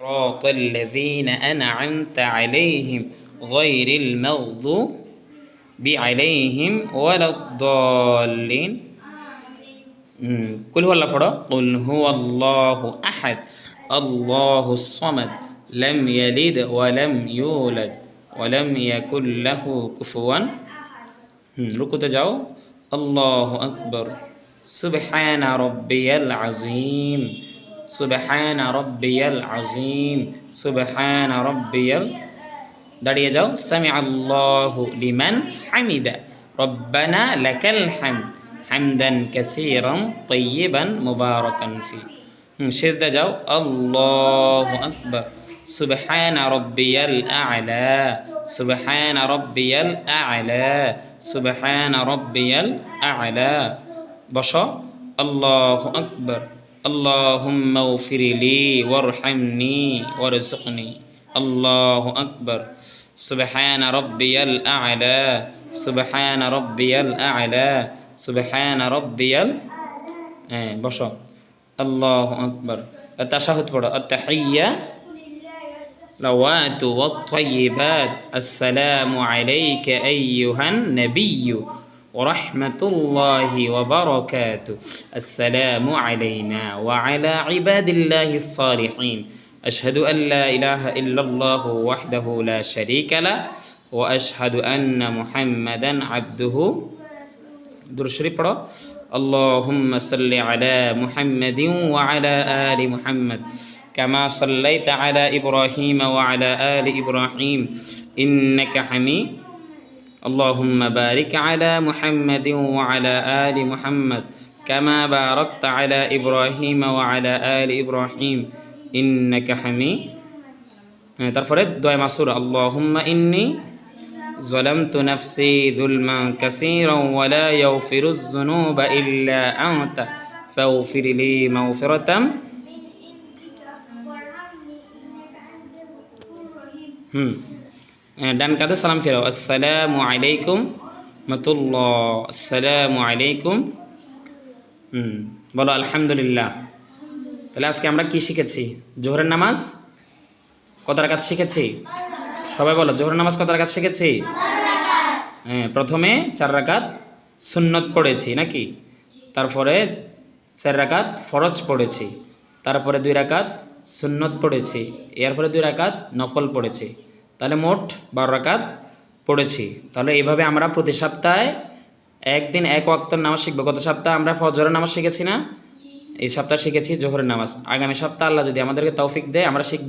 صراط الذين أنعمت عليهم غير المغضوب عليهم ولا الضالين. قل هو الله فرق قل هو الله أحد. الله الصمد. لم يلد ولم يولد ولم يكن له كفوا ركو جاو الله أكبر. سبحان ربي العظيم. সুবহান রব্বিয়াল আজিম সুবহান রব্বিয়াল দাঁড়িয়ে যাও সামি আল্লাহু লিমান হামিদা রব্বানা লাকাল হামদ হামদান কাসীরান তাইয়িবান মুবারাকান ফি হুম, সেজদা যাও আল্লাহু আকবার সুবহান রব্বিয়াল আ'লা সুবহান রব্বিয়াল আ'লা সুবহান রব্বিয়াল আ'লা বস আল্লাহু আকবার اللهم اغفر لي وارحمني وارزقني الله أكبر سبحان ربي الأعلى سبحان ربي الأعلى سبحان ربي ال হ্যাঁ বসো আল্লাহ আকবর তাশাহুদ পড়ো আত্তাহিয়া لوات والطيبات السلام عليك أيها النبي ورحمة الله وبركاته. السلام علينا وعلى عباد الله الصالحين. أشهد أن لا إله إلا الله وحده لا شريك له وأشهد أن محمدا عبده. درشري اللهم صل على محمد وعلى آل محمد كما صليت على إبراهيم وعلى آل إبراهيم إنك حميد اللهم بارك على محمد وعلى آل محمد كما باركت على إبراهيم وعلى آل إبراهيم إنك حميد তারপরে দোয়া মাসুর اللهم إني ظلمت نفسي ظلما كثيرا ولا يغفر الذنوب إلا أنت فاغفر لي مغفرة হুম হ্যাঁ, ডান কাঁধে সালাম ফেরাও আসসালামু আলাইকুম মতুল্লাহ আসসালামু আলাইকুম হুম বলো আলহামদুলিল্লাহ তাহলে আজকে আমরা কি শিখেছি জোহরের নামাজ কত রাকাত শিখেছি সবাই বলো জোহরের নামাজ কত রাকাত শিখেছি হ্যাঁ প্রথমে চার রাকাত সুন্নত পড়েছি নাকি তারপরে চার রাকাত ফরজ পড়েছি তারপরে দুই রাকাত সুন্নত পড়েছি এরপরে দুই রাকাত নফল পড়েছি তাহলে মোট বারো রাকাত পড়েছি। তাহলে এইভাবে আমরা প্রতি সপ্তাহে একদিন এক ওয়াক্তর নামাজ শিখব। গত সপ্তাহে আমরা ফজরের নামাজ শিখেছি না? এই সপ্তাহে শিখেছি জোহরের নামাজ। আগামী সপ্তাহ আল্লাহ যদি আমাদেরকে তৌফিক দেয় আমরা শিখব।